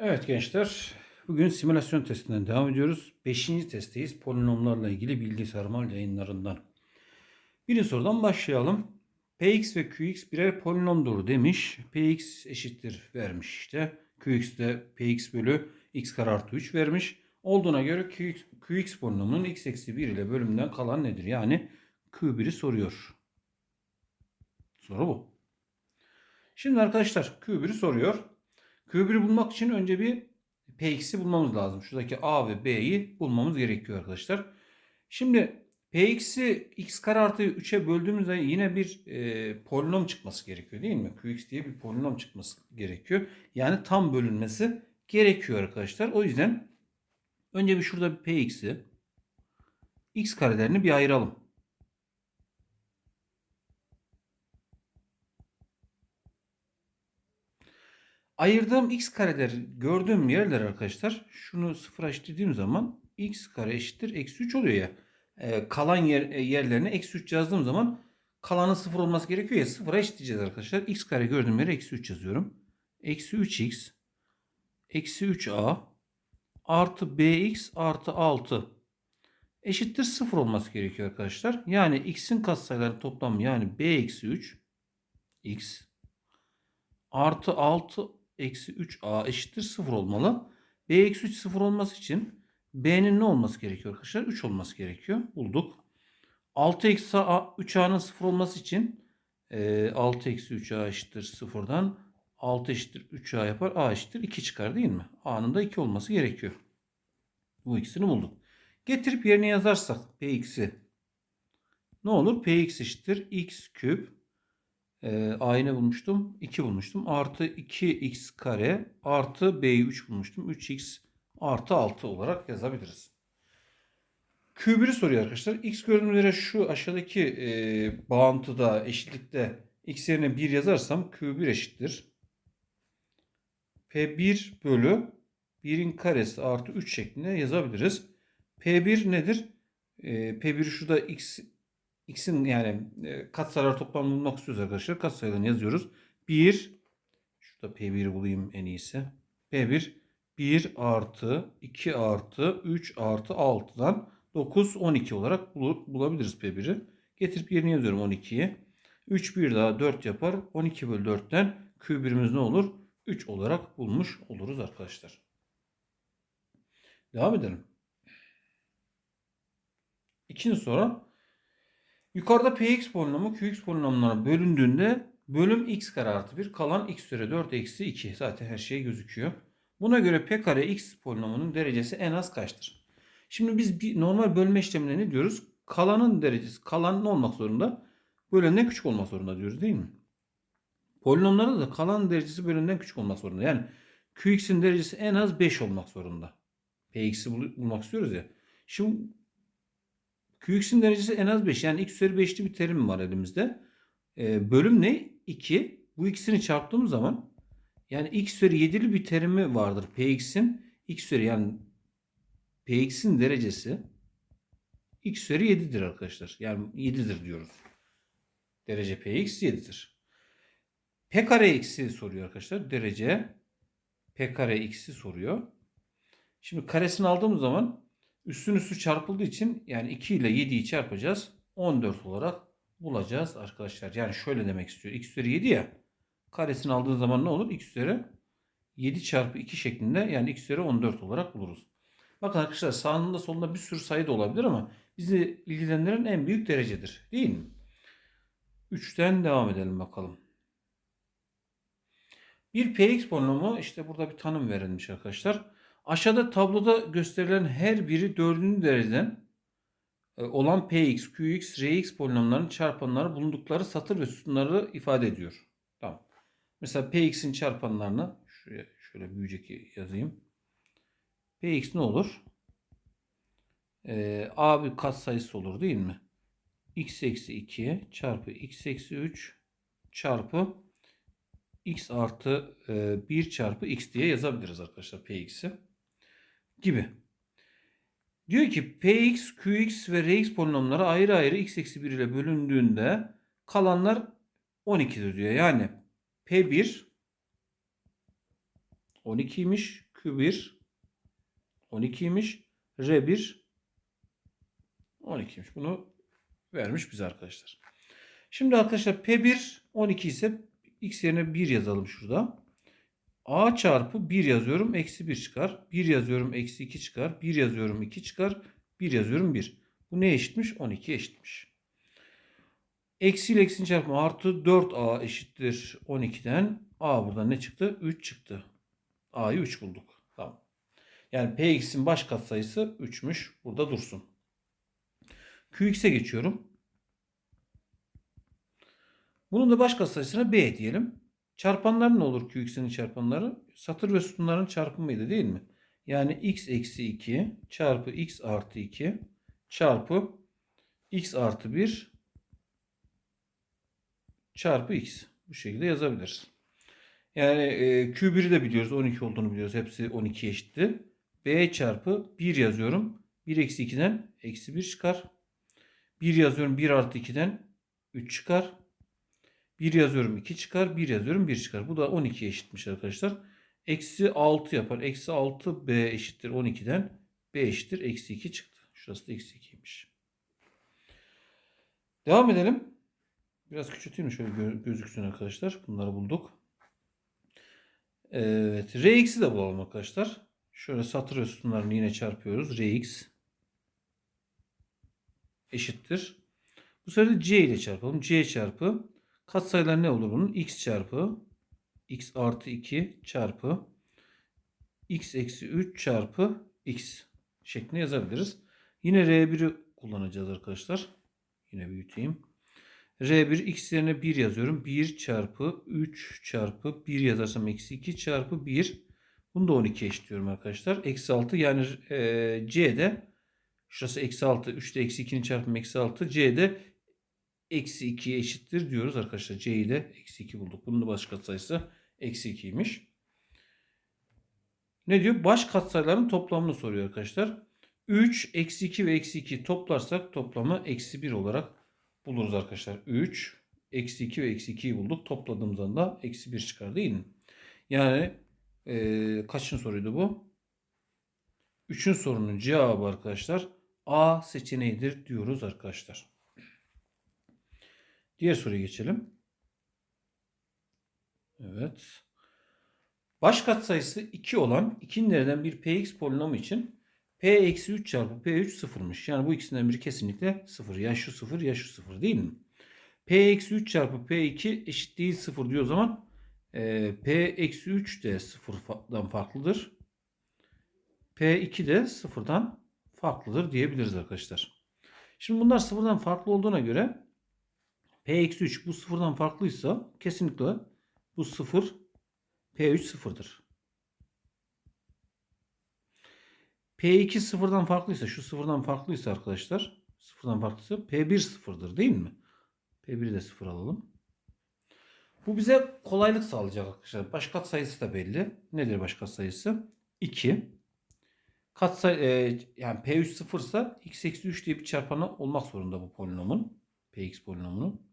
Evet gençler, bugün simülasyon testinden devam ediyoruz. Beşinci testteyiz. Polinomlarla ilgili bilgi sarmal yayınlarından. Birinci sorudan başlayalım. Px ve Qx birer polinomdur demiş. Px eşittir vermiş işte. Qx de Px bölü x kare artı 3 vermiş. Olduğuna göre Qx, Qx polinomunun x eksi 1 ile bölümünden kalan nedir? Yani Q1'i soruyor. Soru bu. Şimdi arkadaşlar Q1'i soruyor. Q1'i bulmak için önce bir Px'i bulmamız lazım. Şuradaki A ve B'yi bulmamız gerekiyor arkadaşlar. Şimdi Px'i x kare artı 3'e böldüğümüzde yine bir e, polinom çıkması gerekiyor değil mi? Qx diye bir polinom çıkması gerekiyor. Yani tam bölünmesi gerekiyor arkadaşlar. O yüzden önce bir şurada bir Px'i x karelerini bir ayıralım. Ayırdığım x kareler gördüğüm yerler arkadaşlar şunu sıfıra eşitlediğim zaman x kare eşittir eksi 3 oluyor ya. Ee, kalan yer, e, yerlerine eksi 3 yazdığım zaman kalanın sıfır olması gerekiyor ya sıfıra eşitleyeceğiz arkadaşlar. x kare gördüğüm yere eksi 3 yazıyorum. Eksi 3x eksi 3a artı bx artı 6 eşittir 0 olması gerekiyor arkadaşlar. Yani x'in katsayıları toplamı yani b eksi 3 x artı 6 eksi 3a eşittir 0 olmalı. b eksi 3 0 olması için b'nin ne olması gerekiyor arkadaşlar? 3 olması gerekiyor. Bulduk. 6 eksi 3a'nın 0 olması için e, 6 eksi 3a eşittir 0'dan 6 eşittir 3a yapar. a eşittir 2 çıkar değil mi? a'nın da 2 olması gerekiyor. Bu ikisini bulduk. Getirip yerine yazarsak px'i ne olur? px eşittir x küp e, a'yı ne bulmuştum? 2 bulmuştum. Artı 2x kare artı b'yi 3 bulmuştum. 3x artı 6 olarak yazabiliriz. Q1'i soruyor arkadaşlar. X gördüğümüz üzere şu aşağıdaki e, bağıntıda eşitlikte x yerine 1 yazarsam Q1 eşittir. P1 bölü 1'in karesi artı 3 şeklinde yazabiliriz. P1 nedir? E, P1 şurada x x'in yani e, katsayılar toplamını bulmak istiyoruz arkadaşlar. Katsayılarını yazıyoruz. 1 şurada P1'i bulayım en iyisi. P1 1 artı 2 artı 3 artı 6'dan 9 12 olarak bul bulabiliriz P1'i. Getirip yerine yazıyorum 12'yi. 3 1 daha 4 yapar. 12 bölü 4'ten Q1'imiz ne olur? 3 olarak bulmuş oluruz arkadaşlar. Devam edelim. İkinci soru. Yukarıda px polinomu qx polinomlarına bölündüğünde bölüm x kare artı 1 kalan x üzeri 4 eksi 2. Zaten her şey gözüküyor. Buna göre p kare x polinomunun derecesi en az kaçtır? Şimdi biz bir normal bölme işleminde ne diyoruz? Kalanın derecesi kalan ne olmak zorunda? Bölenden küçük olmak zorunda diyoruz değil mi? Polinomlarda da kalan derecesi bölümden küçük olmak zorunda. Yani qx'in derecesi en az 5 olmak zorunda. px'i bulmak istiyoruz ya. Şimdi Qx'in derecesi en az 5. Yani x üzeri 5'li bir terim var elimizde. Ee, bölüm ne? 2. Bu ikisini çarptığımız zaman yani x üzeri 7'li bir terimi vardır. Px'in x üzeri yani Px'in derecesi x üzeri 7'dir arkadaşlar. Yani 7'dir diyoruz. Derece Px 7'dir. P kare x'i soruyor arkadaşlar. Derece P kare x'i soruyor. Şimdi karesini aldığımız zaman Üstün üstü çarpıldığı için yani 2 ile 7'yi çarpacağız. 14 olarak bulacağız arkadaşlar. Yani şöyle demek istiyor. X üzeri 7 ya. Karesini aldığın zaman ne olur? X üzeri 7 çarpı 2 şeklinde yani x üzeri 14 olarak buluruz. Bakın arkadaşlar sağında solunda bir sürü sayı da olabilir ama bizi ilgilendiren en büyük derecedir. Değil mi? 3'ten devam edelim bakalım. Bir px polinomu işte burada bir tanım verilmiş arkadaşlar. Aşağıda tabloda gösterilen her biri dördüncü dereceden e, olan px, qx, rx polinomlarının çarpanları bulundukları satır ve sütunları ifade ediyor. Tamam. Mesela px'in çarpanlarını şuraya şöyle büyüyecek yazayım. px ne olur? Ee, a bir katsayısı olur değil mi? x eksi 2 çarpı x eksi 3 çarpı x artı 1 e, çarpı x diye yazabiliriz arkadaşlar px'i gibi. Diyor ki Px, Qx ve Rx polinomları ayrı ayrı x eksi 1 ile bölündüğünde kalanlar 12'dir diyor. Yani P1 12'ymiş. Q1 12'ymiş. R1 12'ymiş. Bunu vermiş bize arkadaşlar. Şimdi arkadaşlar P1 12 ise x yerine 1 yazalım şurada. A çarpı 1 yazıyorum. Eksi 1 çıkar. 1 yazıyorum. Eksi 2 çıkar. 1 yazıyorum. 2 çıkar. 1 yazıyorum. 1. Bu ne eşitmiş? 12 eşitmiş. Eksi ile eksinin çarpımı artı 4A eşittir 12'den. A buradan ne çıktı? 3 çıktı. A'yı 3 bulduk. Tamam. Yani Px'in baş katsayısı 3'müş. Burada dursun. Qx'e geçiyorum. Bunun da baş katsayısına B diyelim. Çarpanlar ne olur Qx'in çarpanları? Satır ve sütunların çarpımıydı değil mi? Yani x eksi 2 çarpı x artı 2 çarpı x artı 1 çarpı x. Bu şekilde yazabiliriz. Yani e, Q1'i de biliyoruz. 12 olduğunu biliyoruz. Hepsi 12 eşitti. B çarpı 1 yazıyorum. 1 eksi 2'den eksi 1 çıkar. 1 yazıyorum. 1 artı 2'den 3 çıkar. 1 yazıyorum 2 çıkar. 1 yazıyorum 1 çıkar. Bu da 12 eşitmiş arkadaşlar. Eksi 6 yapar. Eksi 6 B eşittir 12'den. B eşittir eksi 2 çıktı. Şurası da eksi 2'ymiş. Devam edelim. Biraz küçülteyim şöyle gö- gözüksün arkadaşlar. Bunları bulduk. Evet. Rx'i de bulalım arkadaşlar. Şöyle satır ve yine çarpıyoruz. Rx eşittir. Bu sefer de c ile çarpalım. c çarpı katsayılar ne olur bunun? x çarpı x artı 2 çarpı x eksi 3 çarpı x şeklinde yazabiliriz. Yine R1'i kullanacağız arkadaşlar. Yine büyüteyim. R1 x yerine 1 yazıyorum. 1 çarpı 3 çarpı 1 yazarsam eksi 2 çarpı 1. Bunu da 12 eşitliyorum arkadaşlar. Eksi 6 yani e, C'de şurası eksi 6. 3'te eksi 2'nin çarpımı eksi 6. C'de eksi 2'ye eşittir diyoruz arkadaşlar. C'yi de eksi 2 bulduk. Bunun da baş katsayısı eksi 2'ymiş. Ne diyor? Baş katsayıların toplamını soruyor arkadaşlar. 3, eksi 2 ve eksi 2 toplarsak toplamı eksi 1 olarak buluruz arkadaşlar. 3, eksi 2 ve eksi 2'yi bulduk. Topladığımızda da eksi 1 çıkar değil mi? Yani e, kaçın soruydu bu? 3'ün sorunun cevabı arkadaşlar A seçeneğidir diyoruz arkadaşlar. Diğer soruya geçelim. Evet. Baş katsayısı 2 olan ikinlerden bir px polinomu için p eksi 3 çarpı p3 sıfırmış. Yani bu ikisinden biri kesinlikle sıfır. Ya şu sıfır ya şu sıfır değil mi? p eksi 3 çarpı p2 eşit değil sıfır diyor o zaman e, p eksi 3 de sıfırdan farklıdır. p2 de sıfırdan farklıdır diyebiliriz arkadaşlar. Şimdi bunlar sıfırdan farklı olduğuna göre p eksi 3 bu sıfırdan farklıysa kesinlikle bu sıfır p3 sıfırdır. P2 sıfırdan farklıysa, şu sıfırdan farklıysa arkadaşlar, sıfırdan farklıysa P1 sıfırdır değil mi? P1'i de sıfır alalım. Bu bize kolaylık sağlayacak arkadaşlar. Baş katsayısı da belli. Nedir baş katsayısı? 2. Katsay e, yani P3 sıfırsa x eksi 3 diye bir çarpanı olmak zorunda bu polinomun. Px polinomunun.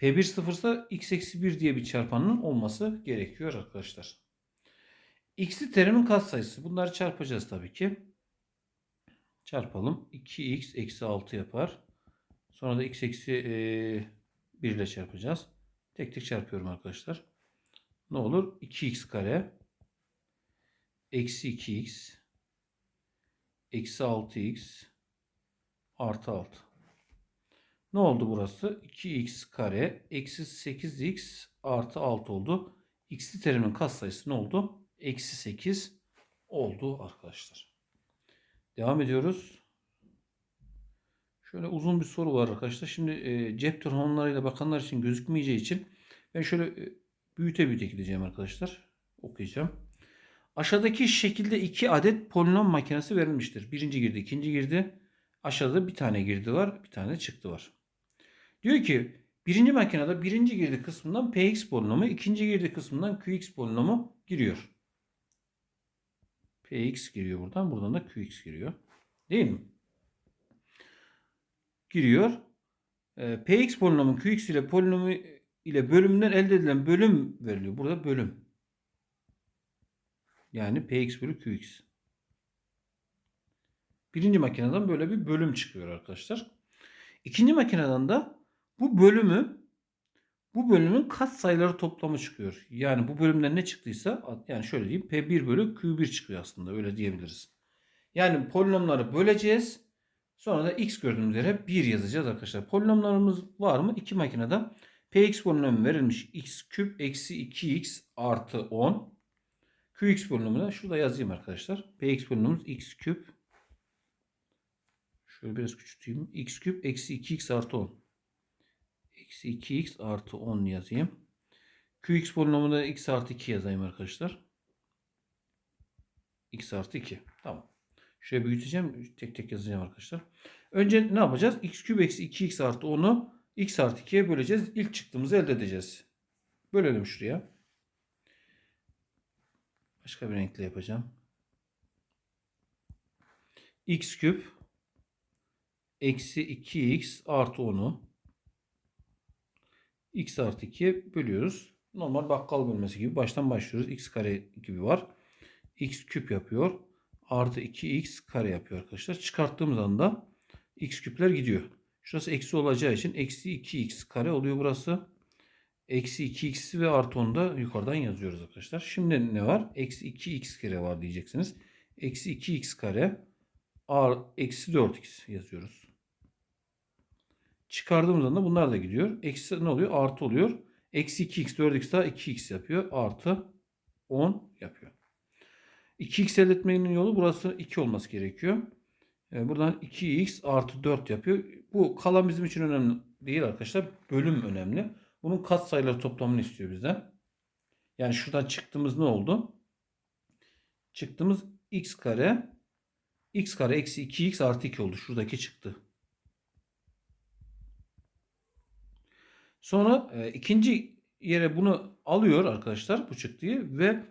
P1 sıfırsa x eksi 1 diye bir çarpanının olması gerekiyor arkadaşlar. X'li terimin katsayısı. Bunları çarpacağız tabii ki. Çarpalım. 2x eksi 6 yapar. Sonra da x eksi e, 1 ile çarpacağız. Tek tek çarpıyorum arkadaşlar. Ne olur? 2x kare eksi 2x eksi 6x artı 6. Ne oldu burası? 2x kare eksi 8x artı 6 oldu. X'li terimin katsayısı ne oldu? Eksi 8 oldu arkadaşlar. Devam ediyoruz. Şöyle uzun bir soru var arkadaşlar. Şimdi e, cep telefonlarıyla bakanlar için gözükmeyeceği için ben şöyle e, büyüte büyüte gideceğim arkadaşlar. Okuyacağım. Aşağıdaki şekilde iki adet polinom makinesi verilmiştir. Birinci girdi, ikinci girdi. Aşağıda bir tane girdi var, bir tane çıktı var. Diyor ki birinci makinede birinci girdi kısmından px polinomu, ikinci girdi kısmından qx polinomu giriyor. px giriyor buradan, buradan da qx giriyor. Değil mi? Giriyor. Ee, px polinomu qx ile polinomu ile bölümünden elde edilen bölüm veriliyor. Burada bölüm. Yani px bölü qx. Birinci makineden böyle bir bölüm çıkıyor arkadaşlar. İkinci makineden de bu bölümü bu bölümün katsayıları toplamı çıkıyor. Yani bu bölümden ne çıktıysa yani şöyle diyeyim P1 bölü Q1 çıkıyor aslında öyle diyebiliriz. Yani polinomları böleceğiz. Sonra da x gördüğümüz yere 1 yazacağız arkadaşlar. Polinomlarımız var mı? İki makinede px polinomu verilmiş x küp eksi 2x artı 10. qx polinomu da şurada yazayım arkadaşlar. px polinomumuz x küp şöyle biraz küçülteyim. x küp eksi 2x artı 10. Eksi 2x artı 10 yazayım. qx polinomu da x artı 2 yazayım arkadaşlar. x artı 2. Tamam. Şuraya büyüteceğim. Tek tek yazacağım arkadaşlar. Önce ne yapacağız? x küp eksi 2x artı 10'u x artı 2'ye böleceğiz. İlk çıktığımızı elde edeceğiz. Bölelim şuraya. Başka bir renkle yapacağım. x küp eksi 2x artı 10'u x artı 2'ye bölüyoruz. Normal bakkal bölmesi gibi baştan başlıyoruz. x kare gibi var. x küp yapıyor. Artı 2x kare yapıyor arkadaşlar. Çıkarttığımız anda x küpler gidiyor. Şurası eksi olacağı için eksi 2x kare oluyor burası. Eksi 2x ve artı 10 da yukarıdan yazıyoruz arkadaşlar. Şimdi ne var? Eksi 2x kare var diyeceksiniz. Eksi 2x kare ar, eksi 4x yazıyoruz. Çıkardığımız anda bunlar da gidiyor. Eksi ne oluyor? Artı oluyor. Eksi 2x 4x daha 2x yapıyor. Artı 10 yapıyor. 2x elde etmenin yolu burası 2 olması gerekiyor. Yani buradan 2x artı 4 yapıyor. Bu kalan bizim için önemli değil arkadaşlar. Bölüm önemli. Bunun katsayıları toplamını istiyor bizden. Yani şuradan çıktığımız ne oldu? Çıktığımız x kare x kare eksi 2x artı 2 oldu. Şuradaki çıktı. Sonra e, ikinci yere bunu alıyor arkadaşlar bu çıktıyı ve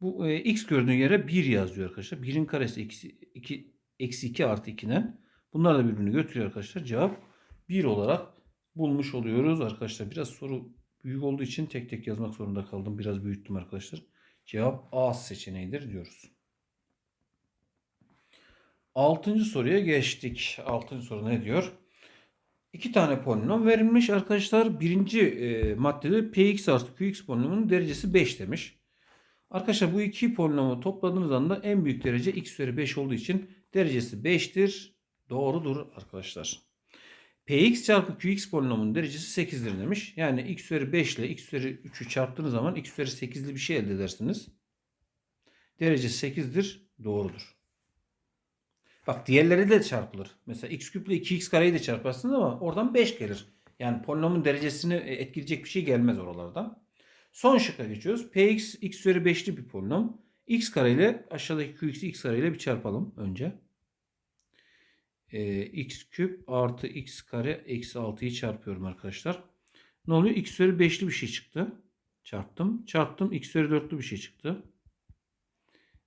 bu e, x gördüğün yere 1 yazıyor arkadaşlar. 1'in karesi eksi 2, eksi 2 artı 2'den. Bunlar da birbirini götürüyor arkadaşlar. Cevap 1 olarak bulmuş oluyoruz arkadaşlar. Biraz soru büyük olduğu için tek tek yazmak zorunda kaldım. Biraz büyüttüm arkadaşlar. Cevap A seçeneğidir diyoruz. Altıncı soruya geçtik. Altıncı soru ne diyor? İki tane polinom verilmiş arkadaşlar. Birinci e, maddede px artı qx polinomunun derecesi 5 demiş. Arkadaşlar bu iki polinomu topladığınız anda en büyük derece x üzeri 5 olduğu için derecesi 5'tir. Doğrudur arkadaşlar. Px çarpı qx polinomunun derecesi 8'dir demiş. Yani x üzeri 5 ile x üzeri 3'ü çarptığınız zaman x üzeri 8'li bir şey elde edersiniz. Derecesi 8'dir. Doğrudur. Bak diğerleri de çarpılır. Mesela x küp ile 2x kareyi de çarparsınız ama oradan 5 gelir. Yani polinomun derecesini etkileyecek bir şey gelmez oralardan. Son şıkka geçiyoruz. Px x üzeri 5'li bir polinom. x kare ile aşağıdaki qx'i x kare ile bir çarpalım önce. Ee, x küp artı x kare eksi 6'yı çarpıyorum arkadaşlar. Ne oluyor? x üzeri 5'li bir şey çıktı. Çarptım. Çarptım. x üzeri 4'lü bir şey çıktı.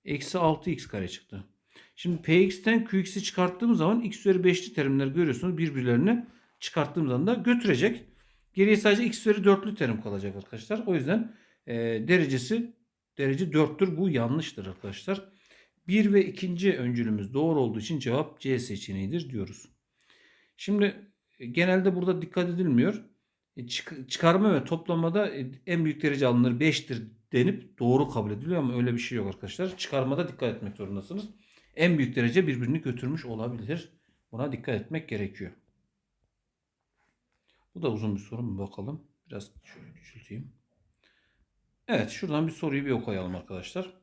Eksi 6x kare çıktı. Şimdi px'ten qx'i çıkarttığım zaman x üzeri 5'li terimler görüyorsunuz birbirlerini çıkarttığım anda götürecek. Geriye sadece x üzeri 4'lü terim kalacak arkadaşlar. O yüzden e, derecesi derece 4'tür. Bu yanlıştır arkadaşlar. 1 ve ikinci öncülümüz doğru olduğu için cevap C seçeneğidir diyoruz. Şimdi e, genelde burada dikkat edilmiyor. E, çık çıkarma ve toplamada e, en büyük derece alınır 5'tir denip doğru kabul ediliyor ama öyle bir şey yok arkadaşlar. Çıkarmada dikkat etmek zorundasınız. En büyük derece birbirini götürmüş olabilir. Buna dikkat etmek gerekiyor. Bu da uzun bir soru mu bakalım. Biraz şöyle küçülteyim. Evet şuradan bir soruyu bir okuyalım arkadaşlar.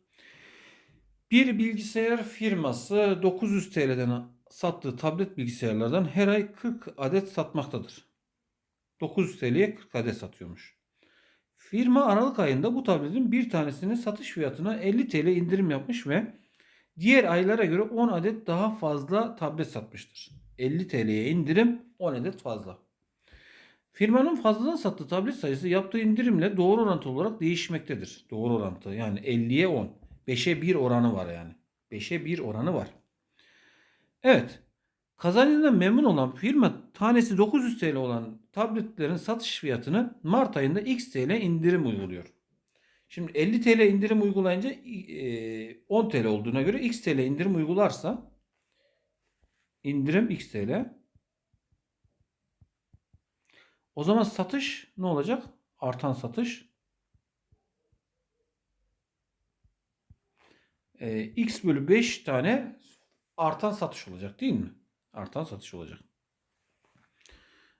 Bir bilgisayar firması 900 TL'den sattığı tablet bilgisayarlardan her ay 40 adet satmaktadır. 900 TL'ye 40 adet satıyormuş. Firma Aralık ayında bu tabletin bir tanesinin satış fiyatına 50 TL indirim yapmış ve diğer aylara göre 10 adet daha fazla tablet satmıştır. 50 TL'ye indirim 10 adet fazla. Firmanın fazladan sattığı tablet sayısı yaptığı indirimle doğru orantı olarak değişmektedir. Doğru orantı yani 50'ye 10. 5'e 1 oranı var yani. 5'e 1 oranı var. Evet. Kazancından memnun olan firma tanesi 900 TL olan tabletlerin satış fiyatını Mart ayında X TL indirim uyguluyor. Şimdi 50 TL indirim uygulayınca e, 10 TL olduğuna göre X TL indirim uygularsa indirim X TL. O zaman satış ne olacak? Artan satış. E, X bölü 5 tane artan satış olacak değil mi? Artan satış olacak.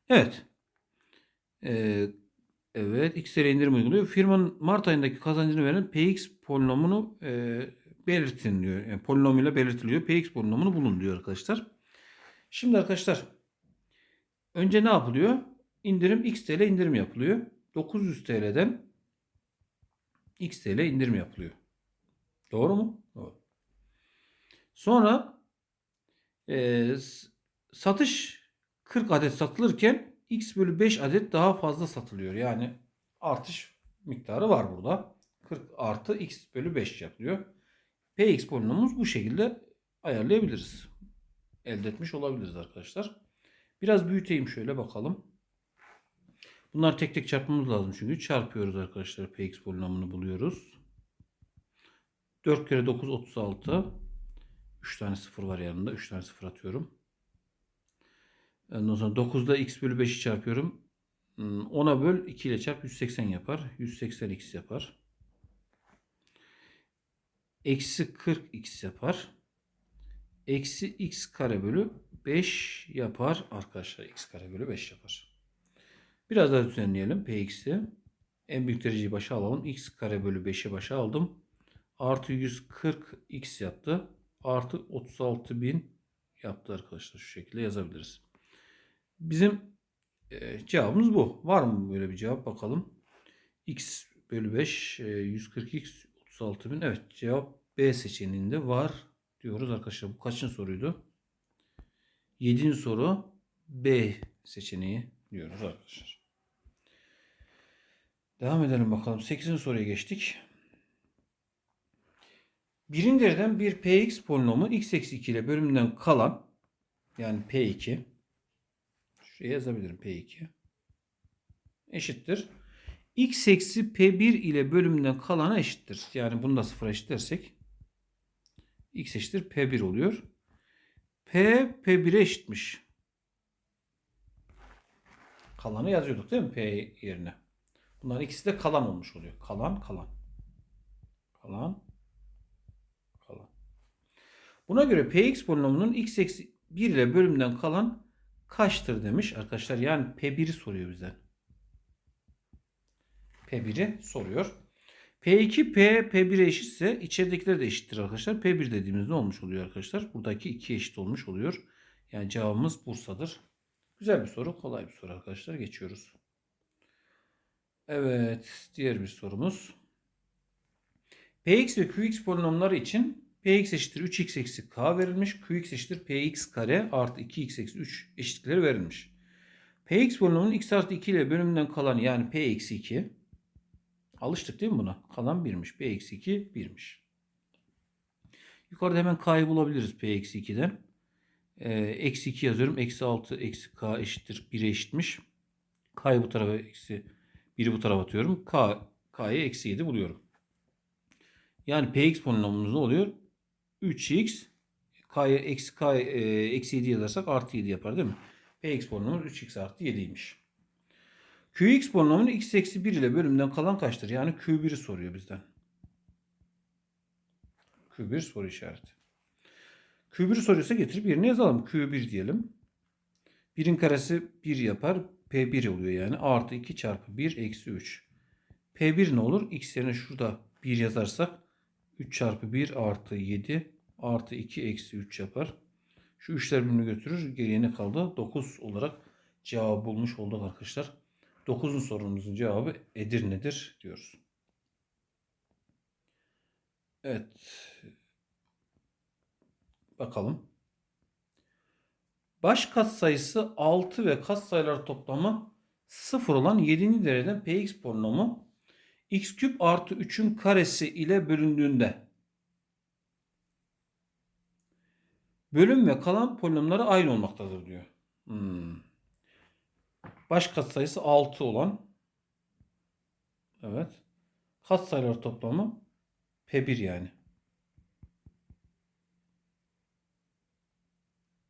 Evet. Ee, evet. X TL indirim uyguluyor. Firmanın Mart ayındaki kazancını veren PX polinomunu e, belirtin diyor. Yani polinomuyla belirtiliyor. PX polinomunu bulun diyor arkadaşlar. Şimdi arkadaşlar önce ne yapılıyor? İndirim X TL indirim yapılıyor. 900 TL'den X TL indirim yapılıyor. Doğru mu? Doğru. Sonra e, satış 40 adet satılırken X bölü 5 adet daha fazla satılıyor. Yani artış miktarı var burada. 40 artı X bölü 5 yapılıyor. Px polinomumuz bu şekilde ayarlayabiliriz. Elde etmiş olabiliriz arkadaşlar. Biraz büyüteyim şöyle bakalım. Bunlar tek tek çarpmamız lazım çünkü. Çarpıyoruz arkadaşlar. Px polinomunu buluyoruz. 4 kere 9 36. 3 tane sıfır var yanında. 3 tane sıfır atıyorum. Ondan sonra 9'da x bölü 5'i çarpıyorum. 10'a böl 2 ile çarp 180 yapar. 180 x yapar. Eksi 40 x yapar. Eksi x kare bölü 5 yapar. Arkadaşlar x kare bölü 5 yapar. Biraz daha düzenleyelim. px'i. En büyük dereceyi başa alalım. x kare bölü 5'i başa aldım. Artı 140 x yaptı. Artı 36.000 yaptı arkadaşlar. Şu şekilde yazabiliriz. Bizim e, cevabımız bu. Var mı böyle bir cevap bakalım. X bölü 5 e, 140x 36.000. Evet cevap B seçeneğinde var diyoruz arkadaşlar. Bu kaçıncı soruydu? 7. soru B seçeneği diyoruz arkadaşlar. Devam edelim bakalım. 8. soruya geçtik. Birinci dereceden bir px polinomu x eksi 2 ile bölümünden kalan yani p2 şuraya yazabilirim p2 eşittir. x eksi p1 ile bölümünden kalana eşittir. Yani bunu da sıfıra eşitlersek x eşittir p1 oluyor. p p1'e eşitmiş. Kalanı yazıyorduk değil mi p yerine? Bunların ikisi de kalan olmuş oluyor. Kalan kalan. Kalan kalan. Buna göre px polinomunun x eksi 1 ile bölümden kalan kaçtır demiş arkadaşlar. Yani p1'i soruyor bizden. p1'i soruyor. p2 p p1'e eşitse içeridekiler de eşittir arkadaşlar. p1 dediğimiz ne olmuş oluyor arkadaşlar? Buradaki 2 eşit olmuş oluyor. Yani cevabımız Bursa'dır. Güzel bir soru. Kolay bir soru arkadaşlar. Geçiyoruz. Evet. Diğer bir sorumuz. Px ve Qx polinomları için Px eşittir 3x eksi k verilmiş. Qx eşittir Px kare artı 2x eksi 3 eşitlikleri verilmiş. Px polinomunun x artı 2 ile bölümünden kalan yani P eksi 2. Alıştık değil mi buna? Kalan 1'miş. P eksi 2 1'miş. Yukarıda hemen k'yı bulabiliriz P eksi 2'den. Ee, eksi 2 yazıyorum. Eksi 6 eksi k eşittir 1'e eşitmiş. K'yı bu tarafa eksi 1'i bu tarafa atıyorum. K, k'yı eksi 7 buluyorum. Yani px polinomumuz ne oluyor? 3x k'ya eksi k e, eksi 7 yazarsak artı 7 yapar değil mi? px polinomumuz 3x artı 7'ymiş. qx polinomunun x eksi 1 ile bölümden kalan kaçtır? Yani q1'i soruyor bizden. q1 soru işareti. q1'i soruyorsa getirip yerine yazalım. q1 diyelim. 1'in karesi 1 yapar. p1 oluyor yani. Artı 2 çarpı 1 eksi 3. p1 ne olur? x yerine şurada 1 yazarsak 3 çarpı 1 artı 7 artı 2 eksi 3 yapar. Şu 3'ler birbirini götürür. Geriye ne kaldı? 9 olarak cevabı bulmuş olduk arkadaşlar. 9'un sorumuzun cevabı Edirne'dir diyoruz. Evet. Bakalım. Baş katsayısı 6 ve katsayılar toplamı 0 olan 7. dereceden px polinomu x küp artı 3'ün karesi ile bölündüğünde bölüm ve kalan polinomları aynı olmaktadır diyor. Hmm. Baş katsayısı 6 olan evet. Katsayılar toplamı P1 yani.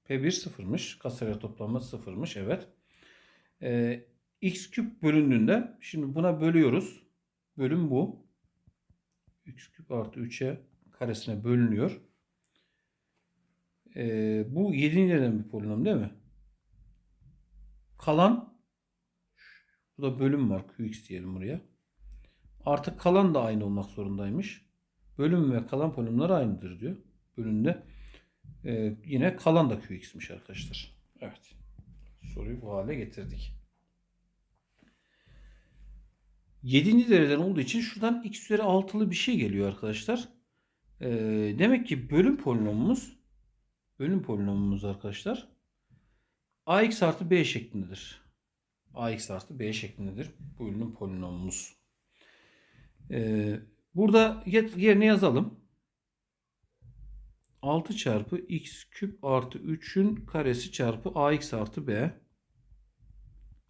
P1 sıfırmış. Katsayılar toplamı sıfırmış. Evet. Ee, x küp bölündüğünde şimdi buna bölüyoruz. Bölüm bu. x küp artı 3'e karesine bölünüyor. Ee, bu 7. dereceden bir polinom değil mi? Kalan burada bölüm var. Qx diyelim buraya. Artık kalan da aynı olmak zorundaymış. Bölüm ve kalan polinomlar aynıdır diyor. Bölümde e, yine kalan da Qx'miş arkadaşlar. Evet. Soruyu bu hale getirdik. 7. dereceden olduğu için şuradan x üzeri 6'lı bir şey geliyor arkadaşlar. E, demek ki bölüm polinomumuz bölüm polinomumuz arkadaşlar ax artı b şeklindedir. ax artı b şeklindedir. Bölüm polinomumuz. Ee, burada yerine yazalım. 6 çarpı x küp artı 3'ün karesi çarpı ax artı b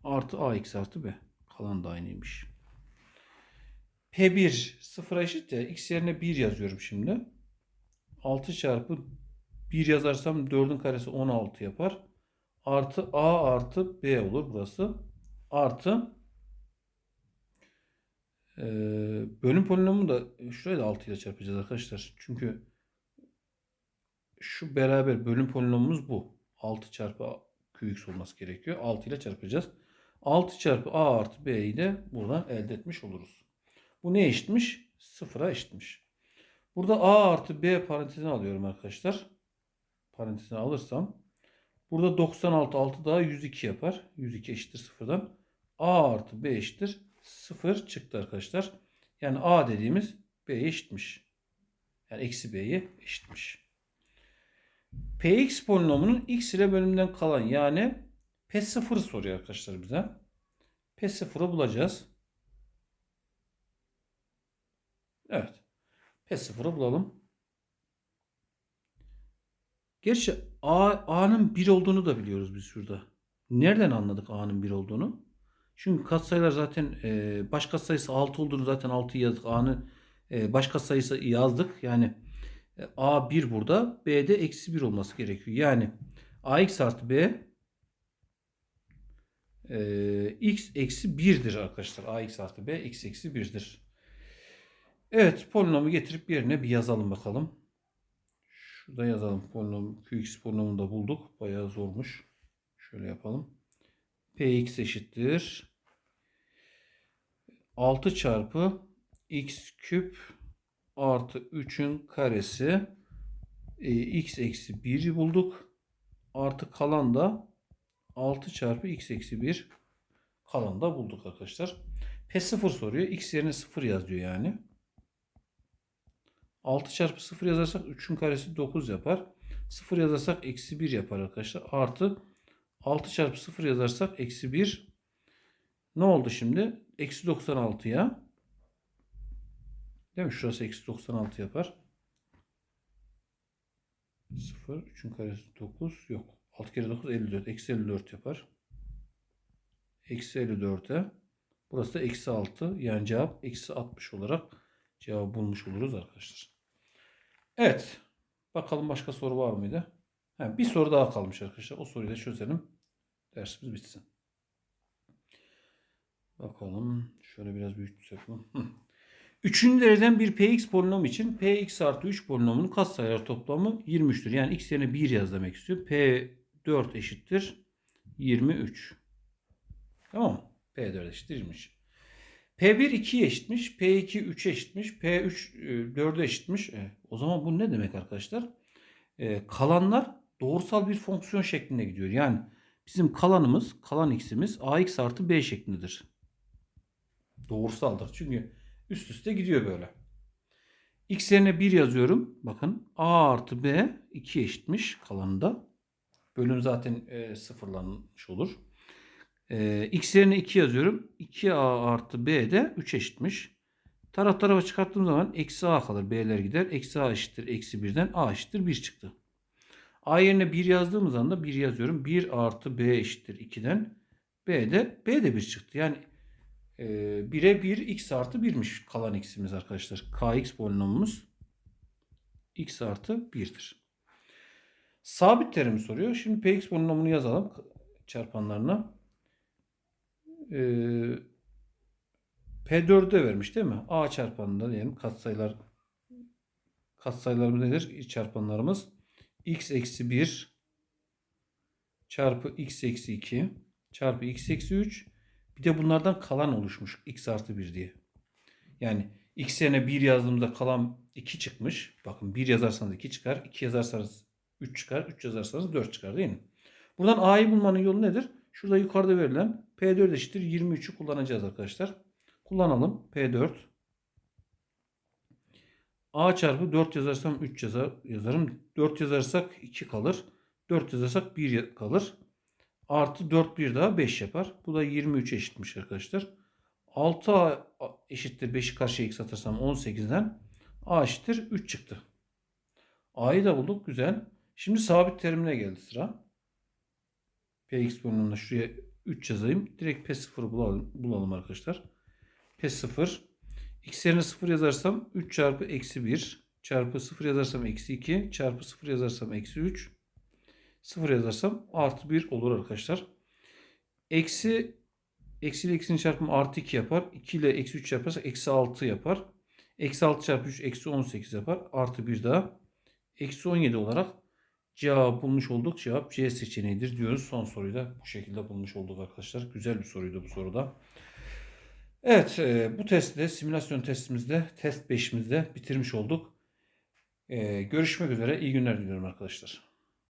artı ax artı b. Kalan da aynıymış. P1 sıfıra eşit ya. X yerine 1 yazıyorum şimdi. 6 çarpı 1 yazarsam 4'ün karesi 16 yapar. Artı a artı b olur burası. Artı ee, bölüm polinomu da şurayı da 6 ile çarpacağız arkadaşlar. Çünkü şu beraber bölüm polinomumuz bu. 6 çarpı qx olması gerekiyor. 6 ile çarpacağız. 6 çarpı a artı b'yi de buradan elde etmiş oluruz. Bu ne eşitmiş? Sıfıra eşitmiş. Burada a artı b parantezine alıyorum arkadaşlar. Parantezine alırsam burada 96 6 daha 102 yapar. 102 eşittir sıfırdan. a artı b eşittir 0 çıktı arkadaşlar. Yani a dediğimiz b'ye eşitmiş. Yani eksi b'ye eşitmiş. px polinomunun x ile bölümünden kalan yani p0'ı soruyor arkadaşlar bize. p0'ı bulacağız. Evet. P0'ı bulalım. Gerçi A, A'nın 1 olduğunu da biliyoruz biz şurada. Nereden anladık A'nın 1 olduğunu? Çünkü katsayılar zaten e, baş katsayısı 6 olduğunu zaten 6 yazdık. A'nın e, baş katsayısı yazdık. Yani e, A 1 burada. B'de eksi 1 olması gerekiyor. Yani AX artı B e, X eksi 1'dir arkadaşlar. AX artı B X eksi 1'dir. Evet polinomu getirip yerine bir yazalım bakalım. Şurada yazalım. Polinom, Qx polinomunu da bulduk. Bayağı zormuş. Şöyle yapalım. Px eşittir. 6 çarpı x küp artı 3'ün karesi e, x eksi 1'i bulduk. Artı kalan da 6 çarpı x eksi 1 kalan da bulduk arkadaşlar. P0 soruyor. X yerine 0 yaz diyor yani. 6 çarpı 0 yazarsak 3'ün karesi 9 yapar. 0 yazarsak eksi 1 yapar arkadaşlar. Artı 6 çarpı 0 yazarsak eksi 1. Ne oldu şimdi? Eksi 96'ya. Değil mi? Şurası eksi 96 yapar. 0. 3'ün karesi 9. Yok. 6 kere 9 54. Eksi 54 yapar. Eksi 54'e. Burası da eksi 6. Yani cevap eksi 60 olarak cevabı bulmuş oluruz arkadaşlar. Evet. Bakalım başka soru var mıydı? Ha, bir soru daha kalmış arkadaşlar. O soruyu da çözelim. Dersimiz bitsin. Bakalım. Şöyle biraz büyük yapalım. Üçüncü dereceden bir px polinom için px artı 3 polinomunun katsayılar toplamı 23'tür. Yani x yerine 1 yaz demek istiyor. p4 eşittir 23. Tamam mı? p4 eşittir 23. P1 2'ye eşitmiş. P2 3'e eşitmiş. P3 4'e eşitmiş. E, o zaman bu ne demek arkadaşlar? E, kalanlar doğrusal bir fonksiyon şeklinde gidiyor. Yani bizim kalanımız, kalan x'imiz ax artı b şeklindedir. Doğrusaldır. Çünkü üst üste gidiyor böyle. X yerine 1 yazıyorum. Bakın a artı b 2 eşitmiş kalanında. Bölüm zaten e, sıfırlanmış olur. E, x yerine 2 yazıyorum. 2a artı b de 3 eşitmiş. Taraf tarafa çıkarttığım zaman eksi a kalır. B'ler gider. Eksi a eşittir. Eksi 1'den a eşittir 1 çıktı. a yerine 1 yazdığım zaman da 1 yazıyorum. 1 artı b eşittir 2'den. b de b de 1 çıktı. Yani e, 1'e 1 x artı 1'miş kalan x'imiz arkadaşlar. kx polinomumuz x artı 1'dir. Sabit terimi soruyor. Şimdi px polinomunu yazalım çarpanlarına. Ee, P4'de vermiş değil mi? A çarpanında diyelim katsayılar katsayılarımız nedir? İç çarpanlarımız x eksi 1 çarpı x eksi 2 çarpı x eksi 3 bir de bunlardan kalan oluşmuş x artı 1 diye. Yani x yerine 1 yazdığımızda kalan 2 çıkmış. Bakın 1 yazarsanız 2 çıkar. 2 yazarsanız 3 çıkar. 3 yazarsanız 4 çıkar değil mi? Buradan a'yı bulmanın yolu nedir? Şurada yukarıda verilen P4 eşittir 23'ü kullanacağız arkadaşlar. Kullanalım. P4 A çarpı 4 yazarsam 3 yazar, yazarım. 4 yazarsak 2 kalır. 4 yazarsak 1 kalır. Artı 4 bir daha 5 yapar. Bu da 23 eşitmiş arkadaşlar. 6A eşittir 5'i karşıya x atarsam 18'den A eşittir 3 çıktı. A'yı da bulduk. Güzel. Şimdi sabit terimine geldi sıra. Px polinomunda şuraya 3 yazayım. Direkt P0'ı bulalım, bulalım arkadaşlar. P0 x yerine 0 yazarsam 3 çarpı eksi 1 çarpı 0 yazarsam eksi 2 çarpı 0 yazarsam eksi 3 0 yazarsam artı 1 olur arkadaşlar. Eksi eksi ile eksinin çarpımı artı 2 yapar. 2 ile eksi 3 yaparsak eksi 6 yapar. Eksi 6 çarpı 3 eksi 18 yapar. Artı 1 daha. Eksi 17 olarak cevabı bulmuş olduk. Cevap C seçeneğidir diyoruz. Son soruyu da bu şekilde bulmuş olduk arkadaşlar. Güzel bir soruydu bu soruda. Evet e, bu testte simülasyon testimizde test 5'imizde bitirmiş olduk. E, görüşmek üzere. İyi günler diliyorum arkadaşlar.